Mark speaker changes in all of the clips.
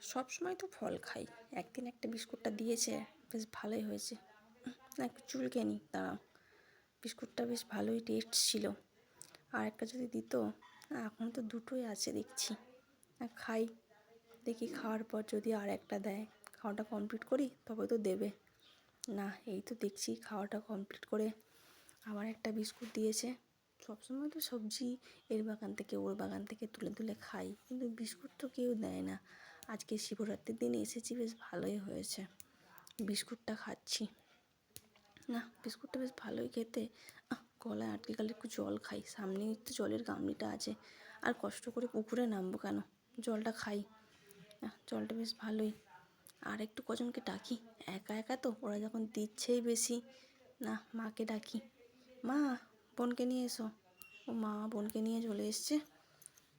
Speaker 1: সব সময় তো ফল খাই। একদিন একটা বিস্কুটটা দিয়েছে, বেশ ভালোই হয়েছে। না, একটু চুলকে নি দাঁড়াও। বিস্কুটটা বেশ ভালোই টেস্ট ছিল। আর একটা যদি দিত এখন তো দুটোই আছে দেখছি। খাই। দেখি খাওয়ার পর যদি আর একটা দেয়, খাওয়াটা কমপ্লিট করি, তবে তো দেবে। না, এই তো দেখছি খাওয়াটা কমপ্লিট করে আবার একটা বিস্কুট দিয়েছে। সবসময় তো সবজি এর বাগান থেকে ওর বাগান থেকে তুলে তুলে খাই। কিন্তু বিস্কুট তো কেউ দেয় না। আজকে শিবরাত্রির দিন এসেছি, বেশ ভালোই হয়েছে। বিস্কুটটা খাচ্ছি। না, বিস্কুটটা বেশ ভালোই খেতে। গলায় আটকে গেলে একটু জল খাই। সামনেই তো জলের গামলিটা আছে। আর কষ্ট করে পুকুরে নামবো কেন? জলটা খাই। জলটা বেশ ভালোই। আর একটু কজনকে ডাকি। একা একা তো? ওরা যখন দিচ্ছেই বেশি। না, মাকে ডাকি। মা, বোনকে নিয়ে এসো। ও মা বোনকে নিয়ে চলে এসছে।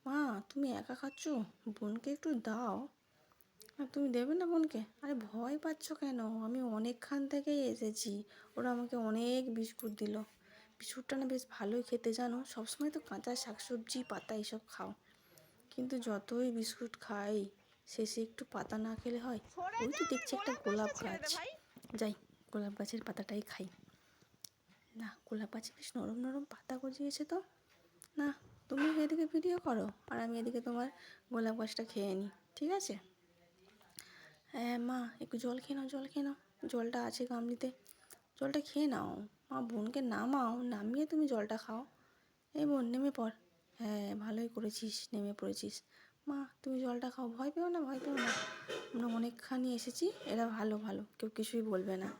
Speaker 1: মা, তুমি একা খাচ্ছ? বোনকে একটু দাও। তুমি দেবে না বোনকে? আরে ভয় পাচ্ছ কেন? আমি অনেকখান থেকেই এসেছি। ওরা আমাকে অনেক বিস্কুট দিল। বিস্কুটটা না বেশ ভালোই খেতে, জানো? সবসময় তো কাঁচা শাকসবজি, পাতা এসব খাও। কিন্তু যতই বিস্কুট খাই, শেষে একটু পাতা না খেলে হয়। ওই তো দেখছি একটা গোলাপ গাছ। যাই, গোলাপ গাছের পাতাটাই খাই। না, গোলাপ গাছে বেশ নরম নরম পাতা গজিয়েছে তো। না, তুমি এদিকে ভিডিও করো, আর আমি এদিকে তোমার গোলাপ গাছটা খেয়ে নিই ঠিক আছে? হ্যাঁ মা, একটু জল খেয়ে নাও, জল খেয়ে নাও। জলটা আছে গামলিতে। জলটা খেয়ে নাও। মা, বোনকে নামাও, নামিয়ে তুমি জলটা খাও। এই বোন, নেমে পড়। হ্যাঁ ভালোই করেছিস, নেমে পড়েছিস। মা, তুমি জলটা খাও। ভয় পেও না, ভয় পেও না। আমরা অনেকখানি এসেছি, এরা ভালো ভালো। কেউ কিছুই বলবে না।